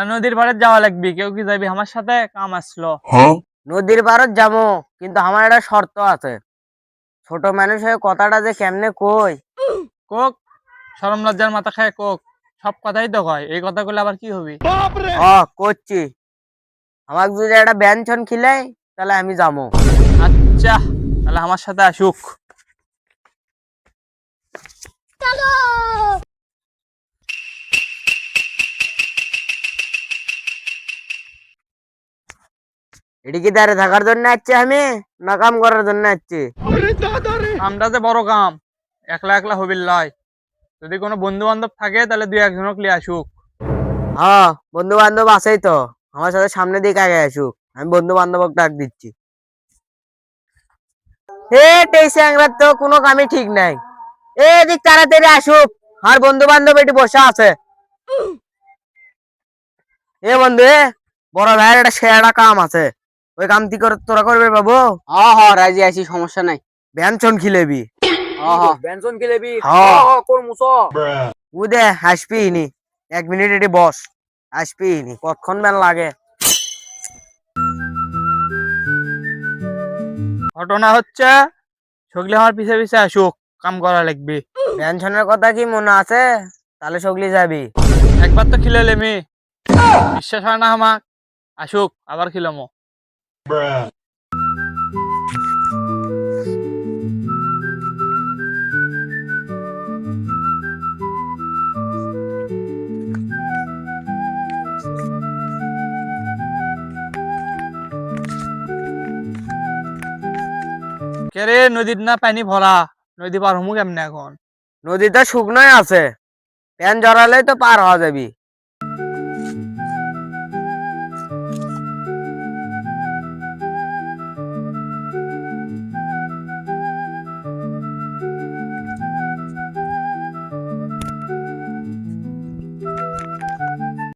না নদীর পাড়ে যাওয়া লাগবে কেউ কি যাবি আমার সাথে কাম আসলো। নদীর পারত যাব কিন্তু আমার একটা শর্ত আছে। ছোট মানুষ হয়ে কথাটা যে কেমনে কই? কোক সরম লজ্জার মাথা খায় কোক। সব কথাই তো কয় এই কথাগুলো আবার কি হবে? হ করছি। আমাকে যদি একটা ব্যঞ্জন খিলাই তাহলে আমি যাব। আচ্ছা তাহলে আমার সাথে আসুক। এটি কি দাঁড়িয়ে থাকার জন্য আসছি আমি? না কাম করার জন্য আসছি? কামটা যে বড় কাম। একলা একলা হবির লয় যদি কোনো বন্ধু বান্ধব থাকে তাহলে দুই একজনক লিয়ে আসুক। হ্যাঁ বন্ধু বান্ধব আছেই তো। আমার সাথে সামনে দিকে আগে আসুক। আমি বন্ধু বান্ধবক ডাক দিচ্ছি। হে টেসে আংরার তো কোনো কামই ঠিক নাই। এ দিক তাড়াতাড়ি আসুক। আর বন্ধু বান্ধব এটি বসে আছে। এ বন্ধু এ বড় ভাইয়ের একটা সেরা কাম আছে। ওই কাম কি করে তোরা করবে বাবু? হ হ রাজি আছি সমস্যা নাই। ব্যঞ্চন খিলেবি। হ হ। ব্যঞ্চন খিলেবি? হ্যাঁ। উদে হাসবি নি এক মিনিট এটি বস। আসবি নি কতক্ষণ বেল লাগে? ঘটনা হচ্ছে সগলি আমার পিছে পিছে আসুক কাম করা লাগবে। ব্যঞ্জনের কথা কি মনে আছে? তাহলে সগলি যাবি। একবার তো খিলে লেমি বিশ্বাস হয় না আমাক। আসুক আবার খিলামো। কে রে নদীর না পানি ভরা? নদী পার হমু কেমনে এখন? নদীতে শুকনোই আছে। প্যান জড়ালেই তো পার হওয়া যাবি।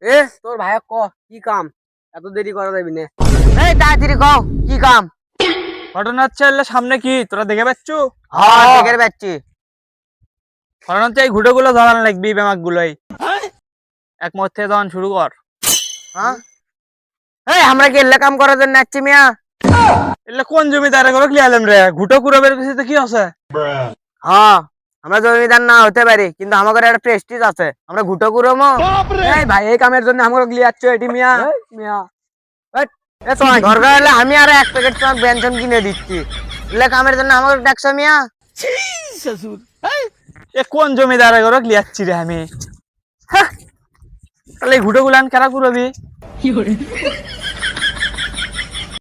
এ তোর ভাই ক কি কাম? এত দেরি করা যাবি না। এই তাড়াতাড়ি কও কি কাম? ঘটনা হচ্ছে এলে সামনে কি? তোরা দেখে পাচ্ছু? হ্যাঁ। দেখে পাচ্ছি। ঘটনা হচ্ছে এই ঘুটে গুলো ধরান লাগবি বেমাক গুলোই। এক মত থেকে শুরু কর। হ্যাঁ? এই আমরা কি এল্লা কাম করার জন্য আসছি মিয়া? এলে কোন জমিদারে করে ক্লিয়ারলাম রে? ঘুটো কুড়ো বের কিছু কি আছে হ্যাঁ। আমরা জমিদার না হতে পারি কিন্তু আমাদের একটা প্রেস্টিজ আছে। আমরা ঘুটো কুরমো এই ভাই এই কামের জন্য আমরা গ্লিয়াচ্ছ এটি মিয়া। মিয়া। এ হলে আমি আর এক প্যাকেট তোমার ব্যঞ্জন কিনে দিচ্ছি। এলে কামের জন্য আমাকে ডাকছো মিয়া? এ কোন জমিদারে করে ক্লিয়ারছি রে আমি? হ্যাঁ, তাহলে ঘুটো গুলান কেরা কুড়বি